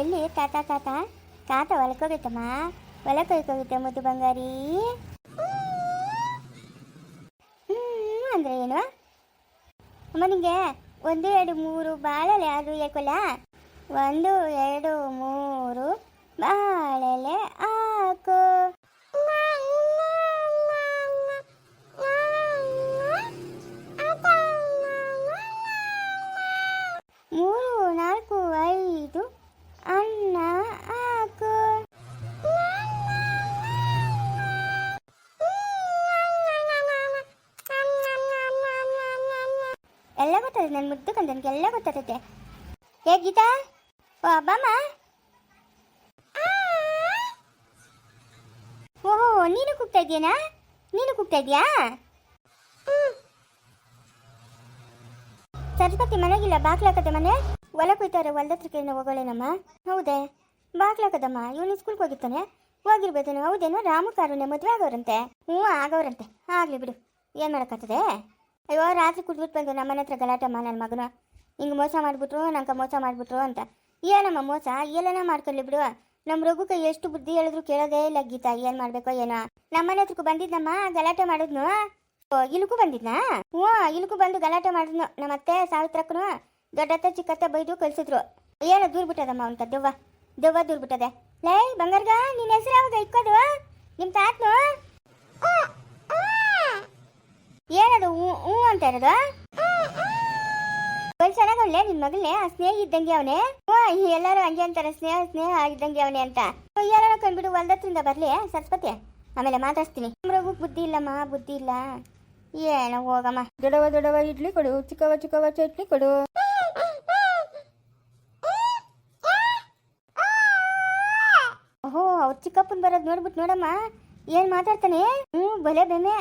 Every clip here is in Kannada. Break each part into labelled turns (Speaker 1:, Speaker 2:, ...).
Speaker 1: ಎಲ್ಲಿ? ತಾತ ತಾತ ತಾತ ಹೊಲಕ್ಕೋಗೈತಮ್ಮ ಹೊಲಕ್ಕೋಗೈತೆ ಮುದ್ದು ಬಂಗಾರಿ? ಹ್ಞೂ ಅಂದ್ರೆ ಏನು? ಅಮ್ಮ, ನಿಂಗೆ ಒಂದು, ಎರಡು, ಮೂರು ಬಾಳೆಲೆ ಅದು ಹೇಳ್ಕೊಲ್ಲ? ಒಂದು, ಎರಡು, ಮೂರು ಬಾಳೆಲೆ ಹಾಕು. ನನಗೆಲ್ಲ ಗೊತ್ತಾಗುತ್ತೆ. ಏ, ಗೀತಾ? ಓ ಅಬ್ಬಮ್ಮ ಓಹೋ ನೀನು ಕೂಗ್ತಾ ಇದೆಯಾ ನೀನು ಕೂಗ್ತಾ ಇದೆಯಾ ಸರಸ್ವತಿ ಮನೆಗಿಲ್ಲ ಬಾಕ್ಲಾಕದ ಮನೆ? ಹೊಲ ಕುಯ್ತಾರೆ ಹೊಲದತ್ರ ಹತ್ರಕ್ಕೆ ಹೋಗೋಳೇನಮ್ಮ? ಹೌದೇ. ಬಾಕ್ಲಾಕದಮ್ಮ ಇವನು ಸ್ಕೂಲ್ಗೆ ಹೋಗಿರ್ತಾನೆ. ಹೋಗಿರ್ಬೋದೇನು, ಹೌದೇನೋ, ರಾಮು ಕಾರುಣ್ಯ ಮದುವೆ ಆಗೋರಂತೆ. ಹ್ಞೂ ಆಗೋರಂತೆ ಆಗ್ಲಿ ಬಿಡು. ಏನ್ ಮಾಡೋಕ್ಕಾಗ್ತದೆ? ಅಯ್ಯೋ, ರಾತ್ರಿ ಕುಡ್ಬಿಟ್ಟು ಬಂದು ನಮ್ಮನೆ ಹತ್ರ ಗಲಾಟಮ್ಮ ನನ್ನ ಮಗನ. ಹಿಂಗೆ ಮೋಸ ಮಾಡಿಬಿಟ್ರು, ನಂಗೆ ಮೋಸ ಮಾಡಿಬಿಟ್ರು ಅಂತ. ಏನಮ್ಮ ಮೋಸ? ಎಲ್ಲನ ಮಾಡ್ಕೊಳ್ಳಿ ಬಿಡು. ನಮ್ಮ ರಘುಕ ಎಷ್ಟು ಬುದ್ಧಿ ಹೇಳಿದ್ರು ಕೇಳೋದೇ ಇಲ್ಲ ಗೀತಾ. ಏನು ಮಾಡಬೇಕೋ ಏನೋ. ನಮ್ಮನೆ ಹತ್ರಕ್ಕೂ ಬಂದಿದ್ನಮ್ಮ, ಗಲಾಟೆ ಮಾಡಿದ್ನು. ಇಲ್ಗೂ ಬಂದಿದ್ನಾ? ಹ್ಞೂ ಇಲ್ಗೂ ಬಂದು ಗಲಾಟೆ ಮಾಡಿದ್ನು. ನಮ್ಮ ಅತ್ತೆ ಸಾವಿತ್ರಕ್ಕೂ ದೊಡ್ಡತ್ತೆ ಚಿಕ್ಕತ್ತೆ ಬೈದು ಕಳ್ಸಿದ್ರು. ಏನೋ ದೂರ ಬಿಟ್ಟದಮ್ಮ ಅಂತ, ದೆವ್ವ. ದೆವ್ವ ದೂರ ಬಿಟ್ಟದೆ. ಲೇ, ಬಂಗಾರ್ಗ ನಿನ್ನ ಹೆಸರು ಯಾವಾಗ ಇಕ್ಕೋದು? ನಿಮ್ಮ ತಾತನು? ಏನದು ಹ್ಞೂ ಅಂತ ಇರೋದು? ಚೆನ್ನಾಗವ್ಲೆ ನಿನ್ ಮಗಳೇ ಆ ಸ್ನೇಹ ಇದ್ದಂಗೆ ಅವನೇ? ಹ್ಞೂ ಎಲ್ಲರೂ ಹಂಗೆ ಅಂತಾರೆ ಸ್ನೇಹ ಸ್ನೇಹ ಇದ್ದಂಗೆ ಅವನೇ ಅಂತ. ಯಾರೋ ಕಂಡ್ಬಿಡು ಹೊಲ್ದತ್ರಿಂದ ಬರ್ಲಿ ಸರಸ್ವತಿ. ಆಮೇಲೆ ಮಾತಾಡ್ತೀನಿ ನಮ್ರಗೂ ಬುದ್ಧಿ ಇಲ್ಲಮ್ಮ ಬುದ್ಧಿ ಇಲ್ಲ. ಏನೋ ಹೋಗಮ್ಮ.
Speaker 2: ದೊಡವ ದೊಡವ ಇಡ್ಲಿ ಕೊಡು. ಚಿಕ್ಕವ ಚಿಕ್ಕವ ಚಟ್ನಿ ಕೊಡು.
Speaker 1: ಓಹೋ ಅವ್ರ ಚಿಕ್ಕಪ್ಪನ್ ಬರೋದು ನೋಡ್ಬಿಟ್ಟು ನೋಡಮ್ಮ. ಏನ್ ಮಾತಾಡ್ತಾನೆ? ಹ್ಞೂ ಬಲೆ ಬೆಮ್ಮೆ.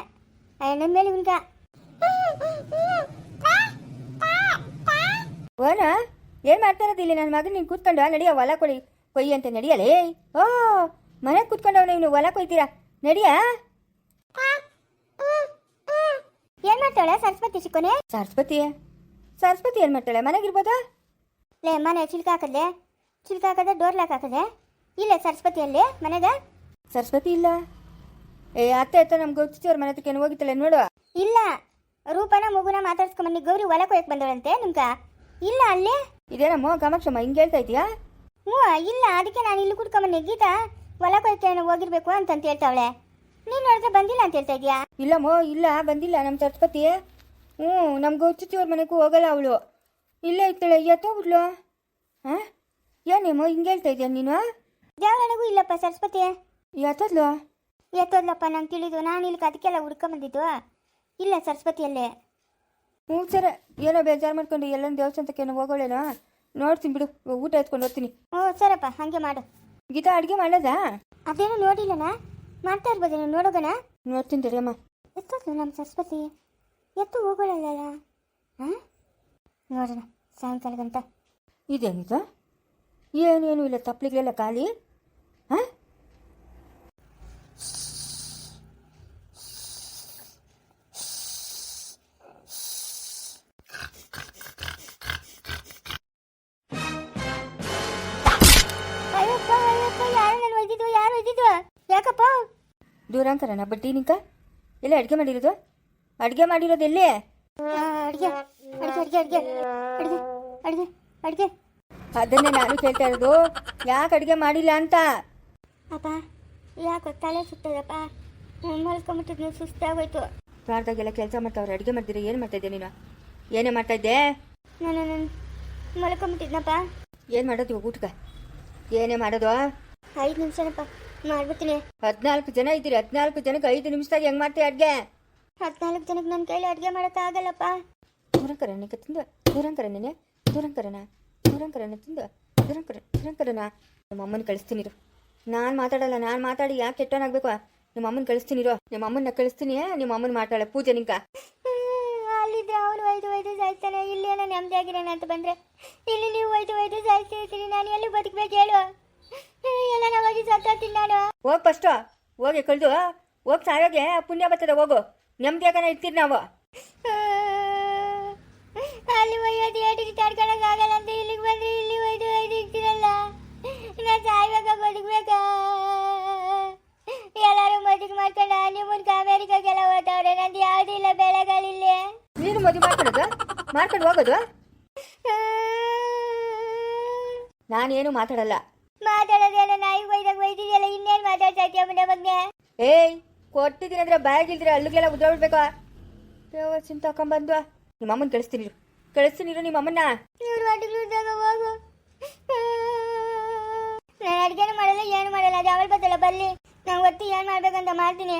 Speaker 1: ಎಣ್ಣೆ ಮೇಲೆ ಇವ್ನ್ಗ.
Speaker 2: ಓನ ಏನ್ ಮಾಡ್ತಾ ಇರೋದು ಇಲ್ಲಿ? ನನ್ನ ಮಗನ ನೀನು ಕೂತ್ಕೊಂಡು ನಡಿಯ ಹೊಲ ಕೊಡಿ ಕೊಯ್ಯಿ ಅಂತ ನಡಿಯಲೇ? ಓ ಮನೆಗೆ ಕೂತ್ಕೊಂಡವನು ಇವನು ಹೊಲ ಕೊಯ್ತೀರಾ? ನಡಿಯ?
Speaker 1: ಏನ್ ಮಾಡ್ತಾಳೆ ಸರಸ್ವತಿ ಚಿಕ್ಕನೆ?
Speaker 2: ಸರಸ್ವತಿ? ಸರಸ್ವತಿ ಏನ್ ಮಾಡ್ತಾಳೆ? ಮನೆಗಿರ್ಬೋದಾ
Speaker 1: ಲೇ ಮನೆ ಚಿಲ್ಕ ಹಾಕದೆ ಚಿಲ್ಕ ಹಾಕದೆ ಡೋರ್ ಲಾಕ್ ಹಾಕದೆ? ಇಲ್ಲ ಸರಸ್ವತಿಯಲ್ಲಿ ಮನೆಗ?
Speaker 2: ಸರಸ್ವತಿ ಇಲ್ಲ. ಏ ಅತ್ತೆ ಅತ್ತ ನಮ್ಗೆ ಅವ್ರ ಮನೆ ಹತ್ರಕ್ಕೆ ಹೋಗಿತ್ತಲ್ಲ ನೋಡು
Speaker 1: ಇಲ್ಲ. ರೂಪನ ಮಗುನ ಮಾತಾಡ್ಸ್ಕೊಂಬನ್ನಿ ಗೌರಿ ಹೊಲ ಕೊಯಕ್ ಬಂದಳಂತೆ ನಿಮ್ಗ? ಇಲ್ಲ ಅಲ್ಲಿ?
Speaker 2: ಇದೇನಮ್ಮ ಕಾಮಾಕ್ಷಮ್ಮ ಹಿಂಗೆ ಹೇಳ್ತಾ ಇದೀಯಾ
Speaker 1: ಹ್ಞೂ ಇಲ್ಲ ಅದಕ್ಕೆ ನಾನು ಇಲ್ಲಿ ಕುಡ್ಕೊಂಬನ್ನಿ ಗೀತಾ ಹೊಲ ಕೊಯ್ಕೆ ಹೋಗಿರ್ಬೇಕು ಅಂತಂತ ಹೇಳ್ತಾವಳೆ. ನೀನ್ ನೋಡಿದ್ರೆ ಬಂದಿಲ್ಲ ಅಂತ ಹೇಳ್ತಾ ಇದೀಯಾ
Speaker 2: ಇಲ್ಲಮ್ಮ ಇಲ್ಲ ಬಂದಿಲ್ಲ ನಮ್ಮ ಸರಸ್ವತಿ ಹ್ಞೂ ನಮ್ಗೆ ಅವ್ರ ಮನೆಗೂ ಹೋಗಲ್ಲ ಅವಳು. ಇಲ್ಲೇ ಇರ್ತಾಳೆ ಎತ್ತೋಗ್ಬಿಡ್ಲು ಹಾಂ? ಏನೇಮೋ ಹಿಂಗೆ ಹೇಳ್ತಾ ಇದೀಯ ನೀನು?
Speaker 1: ದೇವರನಿಗೂ ಇಲ್ಲಪ್ಪ ಸರಸ್ವತಿ.
Speaker 2: ಎತ್ತದ್ಲು?
Speaker 1: ಎತ್ತೋದ್ಲಪ್ಪ ನಂಗೆ ತಿಳಿದು ನಾನು ಇಲ್ಲಿ ಅದಕ್ಕೆಲ್ಲ ಹುಡ್ಕೊಂಬಂದಿದ್ದು ಇಲ್ಲ ಸರಸ್ವತಿಯಲ್ಲೇ.
Speaker 2: ಹ್ಞೂ ಸರ ಏನೋ ಬೇಜಾರು ಮಾಡ್ಕೊಂಡು ಎಲ್ಲೊಂದು ದೇವಸ್ಥಾನಕ್ಕೆ ಏನೋ ಹೋಗೋಳೇನೋ? ನೋಡ್ತೀನಿ ಬಿಡು ಊಟ ಎತ್ಕೊಂಡು ಹೋಗ್ತೀನಿ.
Speaker 1: ಓ ಸರಪ್ಪ ಹಾಗೆ ಮಾಡು.
Speaker 2: ಗೀತಾ ಅಡುಗೆ ಮಾಡೋದಾ
Speaker 1: ಅದೇನು ನೋಡಿಲ್ಲನ? ಮಾಡ್ತಾ ಇರ್ಬೋದೇನು ನೋಡೋಗಣ?
Speaker 2: ನೋಡ್ತೀನಿ ತಡಿಯಮ್ಮ
Speaker 1: ಎತ್ತೋದ್ಲು ನಮ್ಮ ಸರಸ್ವತಿ? ಎತ್ತು ಹೋಗೋಳಲ್ಲ ಹಾಂ ನೋಡೋಣ ಸಾಯಂಕಾಲಗಂತ.
Speaker 2: ಇದೇನಿದು? ಏನೇನು ಇಲ್ಲ ತಪ್ಪಲಿಗಳೆಲ್ಲ ಖಾಲಿ? ದೂರಾಂಕರಣ ಬಡ್ಡಿ ನಿಂಕ ಎಲ್ಲ ಅಡುಗೆ ಮಾಡಿರೋದು? ಅಡುಗೆ ಮಾಡಿರೋದು ಎಲ್ಲಿ?
Speaker 1: ಅಡುಗೆ ಅಡುಗೆ ಅಡುಗೆ ಅಡುಗೆ ಅಡುಗೆ ಅಡುಗೆ ಅಡುಗೆ.
Speaker 2: ಅದನ್ನೇ ನಾನು ಕೇಳ್ತಾ ಇರೋದು. ಯಾಕೆ ಅಡುಗೆ ಮಾಡಿಲ್ಲ ಅಂತ?
Speaker 1: ಅಪ್ಪ ಯಾಕೆ ತಲೆ ಸುತ್ತದಪ್ಪ. ಮಲ್ಕೊಂಬಿಟ್ಟಿದ್ನು ಸುಸ್ತಾಗೋಯ್ತು.
Speaker 2: ತೋಟದಾಗೆಲ್ಲ ಕೆಲಸ ಮಾಡ್ತಾವ್ರೆ ಅಡುಗೆ ಮಾಡ್ತೀರ ಏನು ಮಾಡ್ತಾ ಇದ್ದೆ ನೀನು? ಏನೇ ಮಾಡ್ತಾ ಇದ್ದೆ
Speaker 1: ನಾನು ಮಲ್ಕೊಂಬಿಟ್ಟಿದ್ನಪ್ಪ.
Speaker 2: ಏನು ಮಾಡೋದು ಇವಾಗ ಊಟಕ್ಕೆ? ಏನೇ ಮಾಡೋದು?
Speaker 1: ಐದು ನಿಮಿಷನಪ್ಪ. ಮಾಡ್ಬಿಡ್ತೀನಿ.
Speaker 2: ಹದಿನಾಲ್ಕು ಜನ ಇದ್ದೀರಿ ಹದಿನಾಲ್ಕು ಜನಕ್ಕೆ ಐದು ನಿಮಿಷದಾಗ ಹೆಂಗ್ ಮಾಡ್ತೀಯ ಅಡ್ಗೆ?
Speaker 1: ಹದಿನಾಲ್ಕು ಜನಕ್ಕೆ ನನ್ನ ಕೈಲಿ ಅಡುಗೆ ಮಾಡೋಕ್ಕಾಗಲ್ಲಪ್ಪ
Speaker 2: ದೂರಂಕರಣ ತಿಂದು ದೂರಂಕರನೇ ದೂರಂಕರಣ ದೂರಂಕರಣ ತಿಂದು ದೂರಂಕರ ದೂರಂಕರಣ ನಮ್ಮ ಅಮ್ಮನ ಕಳಿಸ್ತೀನಿ ಇರು. ನಾನು ಮಾತಾಡಲ್ಲ ನಾನು ಮಾತಾಡಿ ಯಾಕೆ ಕೆಟ್ಟವನಾಗಬೇಕು ನಿಮ್ಮ ಅಮ್ಮನ ಕಳಿಸ್ತೀನಿ ಇರು. ನಿಮ್ಮ ಅಮ್ಮನ ಕಳಿಸ್ತೀನಿ ನಿಮ್ಮ ಅಮ್ಮನ ಮಾತಾಡ ಪೂಜೆ ನಿಂಕ.
Speaker 1: ಅಲ್ಲಿದ್ದೆ ಅವನು ಒಯ್ದು ಒಯ್ದು ಸಾಯ್ತಾನೆ. ಇಲ್ಲಿ ಏನೋ ನೆಮ್ಮದಿ ಆಗಿರೋಣ ಅಂತ ಬಂದ್ರೆ. ಇಲ್ಲಿ ನೀವು ಒಯ್ದು ಒಯ್ದು ಸಾಯ್ತಿರ್ತೀರಿ ನಾನು ಎಲ್ಲಿ ಬದುಕಬೇಕು ಹೇಳು ಎಲ್ಲ ನಾವು ಹೋಗಿ ಸತ್ತೋಗ್ತೀನಿ ನಾನು
Speaker 2: ಹೋಗಿ ಫಸ್ಟು ಹೋಗಿ ಕಳೆದು. ಹೋಗಿ ಸಾಯೋಗೆ ಪುಣ್ಯ ಬರ್ತದೆ ಹೋಗು. ನೆಮ್ಮದಿಯಾಗನ ಇರ್ತೀರಿ ನಾವು.
Speaker 1: ಅಲ್ಲಿ ಒಯ್ಯೋದು ಏಟಿಗೆ ತಡ್ಕೊಳಕ್ ಆಗಲ್ಲ ಅಂತ ಇಲ್ಲಿಗೆ ಬಂದ್ರೆ ಇಲ್ಲಿ ಒಯ್ದು ಒಯ್ದು ಇರ್ತೀರಲ್ಲ.
Speaker 3: ಅಕ್ಕ ಎಲ್ಲರೂ ಮದುವೆ ಮಾಡ್ಕೊಂಡು ನಿಮ್ಮನ್ ಅಮೇರಿಕಾಗೆಲ್ಲ ಓದವ್ರೆ ನಂದು ಯಾವುದಿಲ್ಲ ಬೆಳೆಗಳಿಲ್ಲ.
Speaker 2: ನೀನು ಮದುವೆ ಮಾಡ್ಕೊಳ್ಳೋದು? ಮಾಡ್ಕೊಂಡು ಹೋಗೋದು? ನಾನೇನು ಮಾತಾಡಲ್ಲ.
Speaker 3: ಮಾತಾಡೋದೇನೋ ನಾಯಿ ಬೈದಾಗ ಬೈದಿದೆಯಲ್ಲ ಇನ್ನೇನು ಮಾತಾಡ್ತಾ ಇದೆಯಾ ಮನೆ ಬಗ್ಗೆ
Speaker 2: ಏಯ್ ಕೊಟ್ಟಿದ್ದೀನಿ ಅಂದ್ರೆ ಬ್ಯಾಗ್ ಇಲ್ದಿರ ಅಲ್ಲಿಗೆಲ್ಲ ಉದ್ರೋಗ್ಬೇಕಾ ಚಿಂತ ಹಾಕೊಂಬಂದ್ವ ನಿಮ್ಮ ಅಮ್ಮನ ಕಳಿಸ್ತೀನಿ. ಕಳಿಸ್ತೀನಿ ನಿಮ್ಮ ಅಮ್ಮನ್ನ.
Speaker 3: ಇವ್ರು ಹೋಗು. ನಾನು ಅಡುಗೆನೂ ಮಾಡಲ್ಲ ಏನು ಮಾಡಲ್ಲ. ಅದು ಅವಳು ಬತ್ತಲ್ಲ ಬಲ್ಲಿ ನಾನು ಒತ್ತಿ ಏನು ಮಾಡ್ಬೇಕಂತ ಮಾಡ್ತೀನಿ.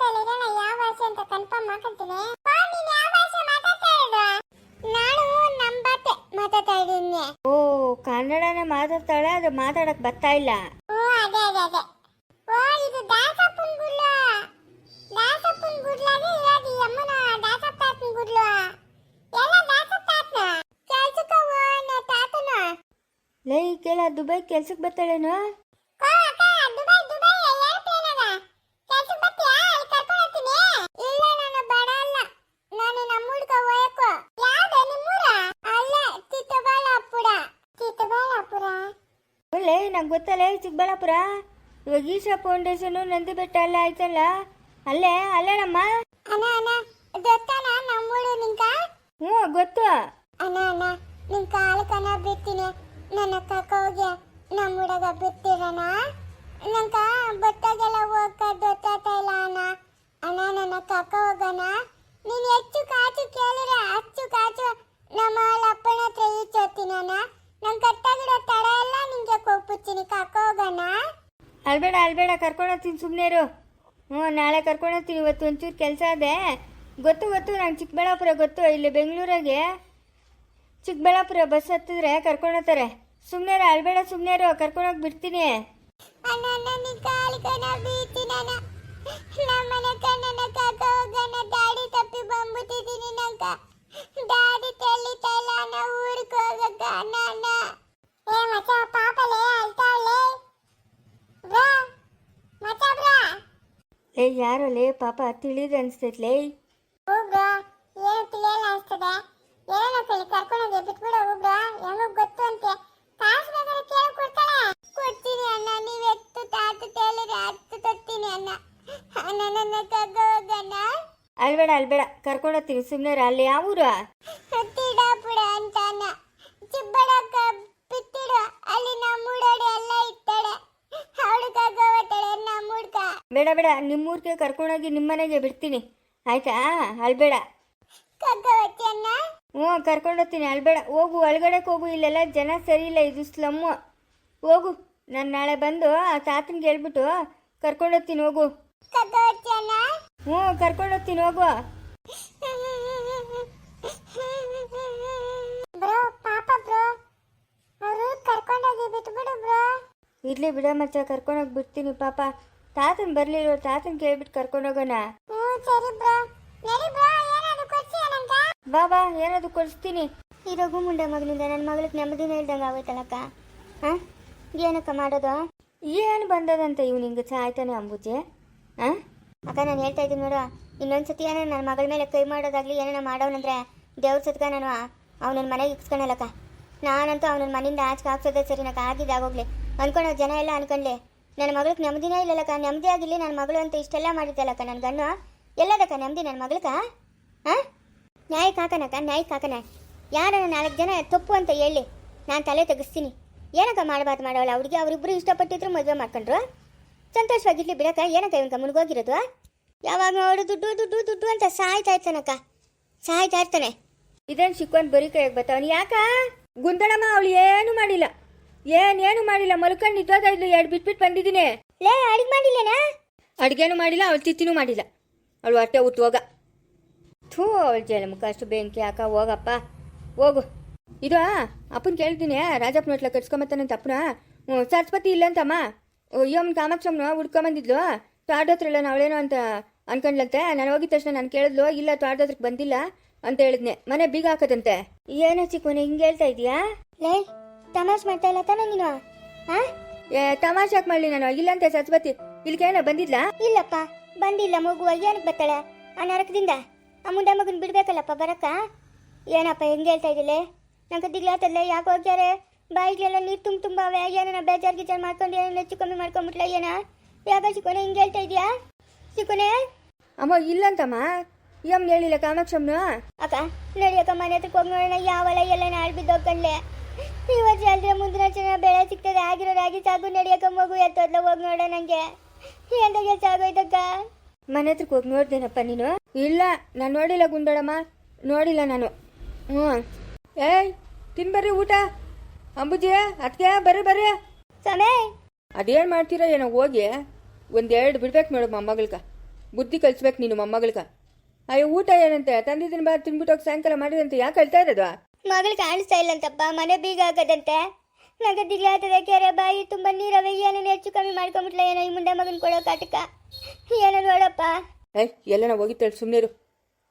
Speaker 3: ಯಾವ ಭಾಷೆ ಅಂತ ಕನ್ಫರ್ಮ್ ಮಾಡ್ಕೊಳ್ತೀನಿ ನೀನ್ ಯಾವ ಭಾಷೆ ಮಾತಾಡ್ತಾ ಇರೋದು? ನಾನು ನಮ್ಮ ಭಾಷೆ ಮಾತಾಡ್ತಾ ಇದ್ದೀನಿ.
Speaker 2: ಓ ಕನ್ನಡನೇ ಮಾತಾಡ್ತಾಳೆ ಅದು ಮಾತಾಡಕ್ ಬರ್ತಾ ಇಲ್ಲ.
Speaker 3: ಓ ಅದೇ ಅದೇ ಅದೇ. ಓ ಇದು ದಾಸಪ್ಪನ ಗುಡ್ಲು. ದಾಸಪ್ಪನ ಗುಡ್ಲಾಗೆ ಇರೋದು ಈ ಅಮ್ಮನ ದಾಸಪ್ಪ ತಾತನ ಗುಡ್ಲು. ಎಲ್ಲ ದಾಸಪ್ಪ ತಾತನ ಕೆಲ್ಸಕ್ಕ ಹೋನ ತಾತನ.
Speaker 2: ಲೈ ಕೇಳ ದುಬೈ ಕೆಲ್ಸಕ್ಕೆ ಬರ್ತಾಳೇನು
Speaker 3: ಕೋ ಅಕ್ಕ ದುಬೈ ದುಬೈ ಏರ್ಪ್ಲೇನ್ ಅದ ಕೆಲ್ಸಕ್ಕೆ ಬರ್ತೀಯಾ ಅಲ್ಲಿ ಕರ್ಕೊಂಡು ಹೋಗ್ತೀನಿ ಇಲ್ಲ ನಾನು ಬಡ ಅಲ್ಲ ನಾನು ನಮ್ಮ ಹುಡ್ಗ ಹೋಯಕ್ಕೋ ಯಾವ್ದು ನಿಮ್ಮೂರ ಅಲ್ಲ ಚಿಕ್ಕಬಳ್ಳಾಪುರ ಚಿಕ್ಕಬಳ್ಳಾಪುರ
Speaker 2: ಒಳ್ಳೆ ನಂಗೆ ಗೊತ್ತಲ್ಲೇ ಚಿಕ್ಕಬಳ್ಳಾಪುರ? ಇವಾಗ ಈಶಾ ಫೌಂಡೇಶನ್ ನಂದಿ ಬೆಟ್ಟ ಎಲ್ಲ ಆಯ್ತಲ್ಲ? ಅಲ್ಲೇ ಅಲ್ಲೇನಮ್ಮ
Speaker 3: ಅಣ್ಣ ಅಣ್ಣ ಗೊತ್ತಾನ ನಮ್ಮೂರು ನಿಂಕ
Speaker 2: ಹ್ಞೂ ಗೊತ್ತು.
Speaker 3: ಅಣ್ಣ ಅಣ್ಣ ನಿನ್ ಕಾಲು ಕನ ಬಿಡ್ತೀನಿ. ನನ್ನ ಕಕ್ಕ ಹೋಗಿ ನಮ್ಮ ಹುಡುಗ ಬಿಡ್ತೀರಣ್ಣ? ನಂಕ ಬಟ್ಟಾಗೆಲ್ಲ ಹೋಗಕ್ಕ ಗೊತ್ತಾಗ್ತಾ ಇಲ್ಲ ಅಣ್ಣ ಅಣ್ಣ ನನ್ನ ಕಕ್ಕ ಹೋಗೋಣ ನೀನ್ ಹೆಚ್ಚು ಕಾಚು ಕೇಳಿದ್ರೆ ಅಚ್ಚು ಕಾಚು ನಮ್ಮ ಅಪ್ಪನ ಹತ್ರ ಈಚೋತೀನಿ ಅಣ್ಣ ನಂಗೆ ಕಟ್ಟಾಗಿರೋ ತಡ ಎಲ್ಲ ನಿಂಗೆ ಕೊಟ್ಬಿಡ್ತೀನಿ ಕಕ್ಕ ಹೋಗೋಣ
Speaker 2: ಅಲ್ಬೇಡ ಅಲ್ಬೇಡ ಕರ್ಕೊಂಡು ಹೋಗ್ತೀನಿ ಸುಮ್ಮನೆ ಇರು ಹ್ಞೂ, ನಾಳೆ ಕರ್ಕೊಂಡು ಹೋಗ್ತೀನಿ ಇವತ್ತು ಒಂಚೂರು ಕೆಲಸ ಇದೆ. ಗೊತ್ತು ಗೊತ್ತು, ನಂಗೆ ಚಿಕ್ಕಬಳ್ಳಾಪುರ ಗೊತ್ತು. ಇಲ್ಲಿ ಬೆಂಗಳೂರಾಗೆ ಚಿಕ್ಕಬಳ್ಳಾಪುರ ಬಸ್ ಹತ್ತಿದ್ರೆ ಕರ್ಕೊಂಡು ಹೋಗ್ತಾರೆ ಸುಮ್ಮನೆ ಇರು ಅಲ್ಬೇಡ ಸುಮ್ಮನೆ ಇರು ಕರ್ಕೊಂಡೋಗಿ ಬಿಡ್ತೀನಿ
Speaker 3: ಪಾಪಲೇ ಅಳ್ತಾಳೆ
Speaker 2: ಏ ಯಾರೋ ಲೇ ಪಾಪ ತಿಳಿದು ಅನ್ಸ್ತೈತ್ಲೇ.
Speaker 3: ಏನು ತಿಳಿಯಲ್ಲ ಅನ್ಸ್ತದೆ. ಏನೋ ಕಲಿ ಕರ್ಕೊಂಡೋಗಿ ಬಿಟ್ಬಿಡು ಹೂ ಬ್ರಾ ಹೆಂಗೋ ಗೊತ್ತು ಅಂತೆ. ಕಾಸು ಬೇಕಾದ್ರೆ ಕೇಳಿ ಕೊಡ್ತಾಳೆ. ಕೊಡ್ತೀನಿ ಅಣ್ಣ ನೀವು ಎತ್ತು ತಾತು ತೇಲಿದ್ರೆ ಹತ್ತು ತತ್ತೀನಿ ಅಣ್ಣ. ಅಣ್ಣ ನನ್ನ ಕಗ್ಗ ಹೋಗಣ್ಣ
Speaker 2: ಅಲ್ಬೇಡ ಅಲ್ಬೇಡ. ಕರ್ಕೊಂಡು ಹೋಗ್ತೀನಿ ಸುಮ್ಮನೆ ಅಲ್ಲಿ ಯಾವ ಊರು?
Speaker 3: ತಿಡಾಪುಡ ಅಂತ ಅಣ್ಣ ಚಿಬ್ಬಡಕ್ಕ ಬಿತ್ತಿಡು ಅಲ್ಲಿ ನಮ್ಮ ಮೂಡೋಡಿ ಎಲ್ಲ ಇತ್ತಾಳೆ ಅವಳು ಕಗ್ಗ ಹೋಗ್ತಾಳೆ ನಮ್ಮ ಹುಡ್ಕ
Speaker 2: ಬೇಡ ಬೇಡ ನಿಮ್ಮೂರಿಗೆ ಕರ್ಕೊಂಡೋಗಿ ನಿಮ್ಮ ಮನೆಗೆ ಬಿಡ್ತೀನಿ. ಆಯ್ತಾ? ಅಲ್ಬೇಡ ಹ್ಞೂ ಕರ್ಕೊಂಡು ಹೋಗ್ತೀನಿ ಅಲ್ಬೇಡ ಹೋಗು ಒಳಗಡೆಗೆ ಹೋಗು. ಇಲ್ಲೆಲ್ಲ ಜನ ಸರಿ ಇಲ್ಲ. ಇದು ಸ್ಲಮ್ಮು ಹೋಗು. ನಾನು ನಾಳೆ ಬಂದು ಆ ತಾತನಿಗೆ ಹೇಳ್ಬಿಟ್ಟು ಕರ್ಕೊಂಡೋಗ್ತೀನಿ ಹೋಗು. ಹ್ಞೂ ಕರ್ಕೊಂಡು ಹೋಗ್ತೀನಿ ಹೋಗು.
Speaker 3: ಬ್ರೋ ಪಾಪ ಬ್ರೋ. ಅವರು ಕರ್ಕೊಂಡೋಗಿ ಬಿಟ್ಬಿಡು ಬ್ರೋ.
Speaker 2: ಇರ್ಲಿ ಬಿಡ ಮಚ್ಚ ಕರ್ಕೊಂಡೋಗಿ ಬಿಡ್ತೀನಿ ಪಾಪ. ತಾತನ್ ಬರ್ಲಿರೋ ತಾತನ್ ಕೇಳ್ಬಿಟ್ಟು ಕರ್ಕೊಂಡು ಹೋಗೋಣ
Speaker 3: ಹ್ಞೂ ಸರಿ ಬ್ರೋ. ನಡಿ ಬ್ರೋ ಏನಾದ್ರು ಕೊಡ್ಸಿ ನಂಗ?
Speaker 2: ಬಾ ಬಾ ಏನಾದ್ರು ಕೊಡಿಸ್ತೀನಿ.
Speaker 3: ಈ ರಘು ಮುಂಡೆ ಮಗನಿಂದ ನನ್ನ ಮಗಳಿಗೆ ನೆಮ್ಮದಿನ ಇಲ್ದಂಗೆ ಆಗೋಯ್ತಲ್ಲಕ್ಕ? ಹಾಂ? ಏನಕ್ಕ ಮಾಡೋದು?
Speaker 2: ಏನು ಬಂದದಂತ ಇವ್ನು ಹಿಂಗೆ ಸಾಯ್ತಾನೆ ಅಂಬುಜೆ? ಹಾಂ?
Speaker 3: ಅಕ್ಕ ನಾನು ಹೇಳ್ತಾ ಇದ್ದೀನಿ ನೋಡು ಇನ್ನೊಂದು ಸತಿ ಏನೋ ನನ್ನ ಮಗಳ ಮೇಲೆ ಕೈ ಮಾಡೋದಾಗ್ಲಿ ಏನೇನ ಮಾಡೋನಂದ್ರೆ ದೇವ್ರ ಸತ್ಕ ನಾನು ಅವನನ್ನ ಮನೆಗೆ ಇಕ್ಸ್ಕೊಳಲ್ಲಕ್ಕ. ನಾನಂತೂ ಅವನ ಮನೆಯಿಂದ ಆಚೆ ಹಾಕ್ಸೋದೇ ಸರಿ ನನಗೆ ಆಗಿದ್ದಾಗೋಗ್ಲಿ ಅನ್ಕೊಂಡು ಜನ ಎಲ್ಲ ಅನ್ಕೊಂಡ್ಲಿ. ನನ್ನ ಮಗಳಿಗೆ ನೆಮ್ಮದಿನೇ ಇಲ್ಲಲ್ಲಕ್ಕ ನೆಮ್ಮದಿ ಆಗಿರ್ಲಿ, ನನ್ನ ಮಗಳು ಅಂತ ಇಷ್ಟೆಲ್ಲ ಮಾಡಿದ್ದಲ್ಲಕ್ಕ ನನ್ನ ಗಣ್ಣ ಎಲ್ಲದಕ್ಕ ನೆಮ್ಮದಿ ನನ್ನ ಮಗಳಕ್ಕ ಹಾಂ ನ್ಯಾಯಕ್ಕೆ ಹಾಕನಕ್ಕ ನ್ಯಾಯ ಹಾಕನ ಯಾರನ್ನ ನಾಲ್ಕು ಜನ ತಪ್ಪು ಅಂತ ಹೇಳಿ ನಾನು ತಲೆ ತೆಗಿಸ್ತೀನಿ. ಏನಕ್ಕ ಮಾಡಬಾರ್ದು ಮಾಡೋಲ್ಲ ಅವ್ರಿಗೆ ಅವರಿಬ್ಬರು ಇಷ್ಟಪಟ್ಟಿದ್ರು ಮದುವೆ ಮಾಡ್ಕೊಂಡ್ರು. ಸಂತೋಷವಾಗಿರ್ಲಿ ಬಿಡಕ್ಕ, ಏನಕ್ಕ ಇವನ್ಕ ಮುಳುಗೋಗಿರೋದು ಯಾವಾಗ ನೋಡು ದುಡ್ಡು ದುಡ್ಡು ದುಡ್ಡು ಅಂತ ಸಾಯ್ತಾ ಇರ್ತಾನಕ್ಕ. ಸಾಯ್ತಾ ಇರ್ತಾನೆ.
Speaker 2: ಇದನ್ನು ಸಿಕ್ಕೊಂಡು ಬರೀ ಕೈಯಾಗ ಬರ್ತಾವನು ಯಾಕ? ಗುಂದಣಮ್ಮ ಅವಳು ಏನು ಮಾಡಿಲ್ಲ. ಏನೇನು ಮಾಡಿಲ್ಲ? ಮಲ್ಕೊಂಡು ನಿಂತೋದ ಇದ್ಲು. ಎರಡು ಬಿಟ್ಬಿಟ್ಟು ಬಂದಿದ್ದೀನಿ.
Speaker 3: ಲೇ ಅಡಿಗೆ ಮಾಡಿಲ್ಲೇನಾ?
Speaker 2: ಅಡುಗೆನೂ ಮಾಡಿಲ್ಲ ಅವಳು ತಿತ್ತಿನೂ ಮಾಡಿಲ್ಲ. ಅವಳು ಹೊಟ್ಟೆ ಹುಟ್ಟು ಹೋಗ. ಥೂ ಅವಳು ಜಲ ಮುಖ ಅಷ್ಟು ಬೆಂಕಿ ಹಾಕ ಹೋಗಪ್ಪ. ಹೋಗು. ಇದು ಅಪ್ಪನ ಕೇಳಿದ್ದೀನಿ ರಾಜಪ್ಪನ ಹೊಟ್ಲ ಕಟ್ಸ್ಕೊಂಬತ್ತಾನಂತ ಅಪ್ಪನ. ಹ್ಞೂ ಸರಸ್ವತಿ ಇಲ್ಲ ಅಂತಮ್ಮ. ಅಯ್ಯಮ್ಮನ ಕಾಮಾಕ್ಷಮ್ಮನ ಹುಡ್ಕೊಂಬಂದಿದ್ಲು. ತೋಟದ ಹತ್ರ ಇಲ್ಲ ಅವಳೇನೋ ಅಂತ ಅನ್ಕೊಂಡ್ಲಂತೆ. ನಾನು ಹೋಗಿದ ತಕ್ಷಣ ನಾನು ಕೇಳಿದ್ಲು ಇಲ್ಲ ಹತ್ರಕ್ಕೆ ಬಂದಿಲ್ಲ ಅಂತ ಹೇಳಿದ್ನೆ. ಮನೆ ಬೀಗ ಹಾಕದಂತೆ.
Speaker 1: ಏನೋ ಚಿಕ್ಕವನೇ ಹಿಂಗೆ ಹೇಳ್ತಾ ಇದೀಯಾ? ಲೇ ತಮಾಷ್ ಮಾಡ್ತಾ ಇಲ್ಲ ತಾನೇ ನೀನು? ಹಾ
Speaker 2: ಏ ತಮಾಷಾಕ್ ಮಾಡಲಿ ನಾನು? ಇಲ್ಲಂತೆ ಸರಸ್ವತಿ. ಇಲ್ಲಿಗೇನೋ ಬಂದಿದ್ಲಾ?
Speaker 1: ಇಲ್ಲಪ್ಪ ಬಂದಿಲ್ಲ ಮಗು ಏನಕ್ಕೆ ಬರ್ತಾಳೆ? ಆ ನರಕದಿಂದ ಆ ಮುಂದೆ ಮಗನ್ ಬಿಡ್ಬೇಕಲ್ಲಪ್ಪ ಬರಕ್ಕ? ಏನಪ್ಪ ಹೆಂಗೆ ಹೇಳ್ತಾ ಇದ್ದಿಲ್ಲೇ ನಂಗೆ ದಿಗ್ಲಾತಲ್ಲ ಯಾಕೆ ಹೋಗ್ಯಾರೆ? ಬಾಯಿಗೆಲ್ಲ ನೀರು ತುಂಬ ತುಂಬ ಅವೆ ಏನೋ ಬೇಜಾರು ಗಿಜಾರು ಮಾಡ್ಕೊಂಡು ಏನೋ ಹೆಚ್ಚು ಕಮ್ಮಿ ಮಾಡ್ಕೊಂಬಿಟ್ಲ ಏನ? ಯಾಕ ಚಿಕ್ಕೋನೆ ಹಿಂಗೆ ಹೇಳ್ತಾ ಇದೀಯಾ? ಚಿಕ್ಕೋನೆ?
Speaker 2: ಅಮ್ಮ ಇಲ್ಲಂತಮ್ಮ. ಅಂತಮ್ಮ ಅಮ್ಮನ ಹೇಳಿಲ್ಲ ಕಾಮಾಕ್ಷಮ್ಮನು?
Speaker 1: ಅಕ್ಕ ನಡಿಯಕ್ಕ ಮನೆ ಹತ್ರಕ್ಕೆ ಹೋಗಿ ನೋಡೋಣ. ಯಾವಲ್ಲ ಎಲ್ಲ ನಾಳೆ ಬಿದ್ದೋಗ್ಕಂಡ್ಲೆ ಇವತ್ತು ಅಲ್ಲಿ ಮುಂದಿನ ಚೆನ್ನಾಗಿ ಬೆಳೆ ಸಿಗ್ತದೆ ಆಗಿರೋದಾಗಿ ಸಾಗು ನಡಿಯಕ್ಕ ಮಗು ಎತ್ತೋದ್ಲ ಹೋಗಿ ನೋಡ ನಂಗೆ. ಎಂದಾಗ ಆಗೋಯ್ತಕ್ಕ
Speaker 2: ಮನೆ ಹತ್ರಕ್ಕೆ ಹೋಗಿ ನೋಡ್ದೇನಪ್ಪ ನೀನು? ಇಲ್ಲ ನಾನು ನೋಡಿಲ್ಲ ಗುಂಡೋಳಮ್ಮ. ನೋಡಿಲ್ಲ ನಾನು. ಹ್ಞೂ ಏಯ್ ತಿನ್ಬರ್ರಿ ಊಟ. ಅಂಬುಜಿ ಅದಕ್ಕೆ ಬರ್ರಿ ಬರ್ರಿ.
Speaker 1: ಸಮೇ
Speaker 2: ಅದೇನು ಮಾಡ್ತೀರಾ ಏನೋ ಹೋಗಿ ಒಂದೆರಡು ಬಿಡ್ಬೇಕು ನೋಡು ಮೊಮ್ಮಗಳ್ಕ. ಬುದ್ಧಿ ಕಲಿಸ್ಬೇಕು ನೀನು ಮೊಮ್ಮಗಳ್ಕ. ಅಯ್ಯೋ ಊಟ ಏನಂತೆ? ತಂದಿದ್ದೀನಿ ಬಾ ತಿನ್ಬಿಟ್ಟು ಹೋಗಿ ಸಾಯಂಕಾಲ ಮಾಡಿದಂತೆ ಯಾಕೆ ಹೇಳ್ತಾ ಇರೋದು?
Speaker 1: ಮಗಳು ಕಾಣಿಸ್ತಾ ಇಲ್ಲಂತಪ್ಪ ಮನೆ ಬೀಗ ಆಗದಂತೆ ನಗದಿಗೆ ಆತದ ಕೆರೆ ಬಾಯಿ ತುಂಬ ನೀರವೆ ಏನೇನು ಹೆಚ್ಚು ಕಮ್ಮಿ ಮಾಡ್ಕೊಂಬಿಟ್ಲ ಏನೋ ಈ ಮುಂಡೆ ಮಗನ್ ಕೊಡೋ ಕಾಟಕ. ಏನಾದ್ರು ಹೇಳಪ್ಪ
Speaker 2: ಏಯ್ ಎಲ್ಲನ ಹೋಗಿತ್ತಾಳೆ ಸುಮ್ಮನೆರು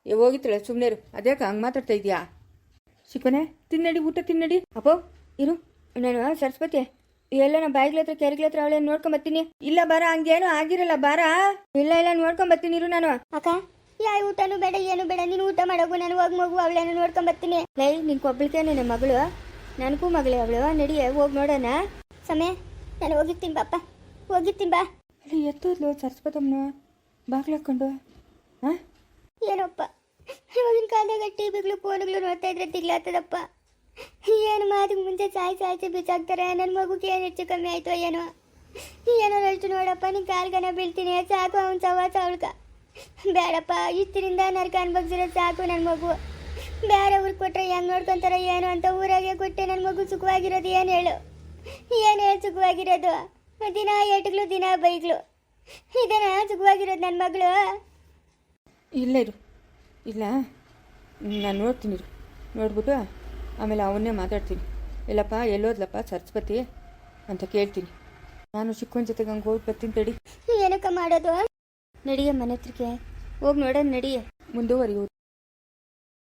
Speaker 2: ಏ ಹೋಗಿತ್ತಾಳೆ ಸುಮ್ಮನೆರು ಅದ್ಯಾಕ ಹಂಗೆ ಮಾತಾಡ್ತಾ ಇದೀಯಾ? ಶಿಕೋನೆ ತಿನ್ನಡಿ ಊಟ ತಿನ್ನಡಿ. ಅಪ್ಪೋ ಇರು. ನಾನು ಸರಸ್ವತಿ ಎಲ್ಲ ಬಾಯಿಗಳ ಹತ್ರ ಕೆರೆಗಳ ಹತ್ರ ಅವಳೇನು ನೋಡ್ಕೊಂಬತ್ತೀನಿ? ಇಲ್ಲ ಬಾರ ಹಂಗೇನು ಆಗಿರಲ್ಲ ಬಾರ. ಇಲ್ಲ ಇಲ್ಲ ನೋಡ್ಕೊಂಬತ್ತೀನಿ ಇರು ನಾನು.
Speaker 1: ಅಕ್ಕ ಯಾವ ಊಟನೂ ಬೇಡ ಏನು ಬೇಡ ನೀನು ಊಟ ಮಾಡೋಗು ನಾನು ಹೋಗಿ ಮಗು ಅವಳೇನು ನೋಡ್ಕೊಂಬರ್ತೀನಿ
Speaker 2: ಲೈ ನಿಂಗೆ ಒಬ್ಳಿಗೆ ನನ್ನ ಮಗಳು. ನನಗೂ ಮಗಳೇ ಅವಳು. ನಡಿಯ ಹೋಗಿ ನೋಡೋಣ.
Speaker 1: ಸಮಯ ನಾನು ಹೋಗಿರ್ತೀನಿ ಬಾಪ್ಪ. ಹೋಗಿರ್ತೀನಿ ಬಾ.
Speaker 2: ಅಲ್ಲಿ ಎತ್ತೋದ್ಲು ಸರಸ್ವತಮ್ಮನ. ಬಾಗ್ಲಾಕೊಂಡು ಹಾಂ?
Speaker 1: ಏನಪ್ಪ? ಇವಾಗಿನ ಕಾಲದಾಗ ಟಿವಿಗಳು ಫೋನ್ಗಳು ನೋಡ್ತಾ ಇದ್ರೆ ತಿಗ್ಲಾತದಪ್ಪ. ಏನು ಮಾತಿಗೆ ಮುಂಚೆ ಸಾಯಿ ಸಾಯ್ಸಿ ಬಿಸಾಕ್ತಾರೆ? ನನ್ನ ಮಗುಗೆ ಏನು ಹೆಚ್ಚು ಕಮ್ಮಿ ಆಯ್ತು ಏನೋ? ಏನೋ ಹೇಳ್ತು ನೋಡಪ್ಪ ನೀನು ಕಾಲ್ಗನ ಬೀಳ್ತೀನಿ. ಸಾಕು ಅವ್ನು ಸವಾಸ ಅವಳ್ಕ ಬೇಡಪ್ಪ ಇತ್ತಿನಿಂದ ನರ್ಕ ಅನ್ಭವಿಸಿರೋ ಸಾಕು ನನ್ನ ಮಗು. ಬೇರೆ ಊರಿಗೆ ಕೊಟ್ಟರೆ ಹೆಂಗೆ ನೋಡ್ಕೊಂತಾರ ಏನು ಅಂತ ಊರಾಗೆ ಕೊಟ್ಟೆ ನನ್ನ ಮಗು ಸುಖವಾಗಿರೋದು ಏನು ಹೇಳು? ಏನು ಹೇಳು ಸುಖವಾಗಿರೋದು? ದಿನ ಏಟುಗಳು ದಿನ ಬೈಗಳು. ಇದನ್ನ ಸುಖವಾಗಿರೋದು ನನ್ನ ಮಗಳು?
Speaker 2: ಇಲ್ಲ ಇರು. ಇಲ್ಲ ನಾನು ನೋಡ್ತೀನಿ ಇರು. ನೋಡ್ಬಿಟ್ಟು ಆಮೇಲೆ ಅವನ್ನೇ ಮಾತಾಡ್ತೀನಿ. ಇಲ್ಲಪ್ಪ ಎಲ್ಲೋದ್ಲಪ್ಪ ಸರಸ್ವತಿ ಅಂತ ಕೇಳ್ತೀನಿ. ನಾನು ಚಿಕ್ಕವನ ಜೊತೆಗೆ ಹಂಗೆ ಹೋಗಿ ಬರ್ತೀನಿ ತಡಿ.
Speaker 1: ಏನಕ್ಕ ಮಾಡೋದು?
Speaker 2: ನಡಿಯ ಮನೆ ಹತ್ರಕ್ಕೆ ಹೋಗಿ ನೋಡೋಣ ನಡಿ. ಮುಂದುವರಿಯುವುದು.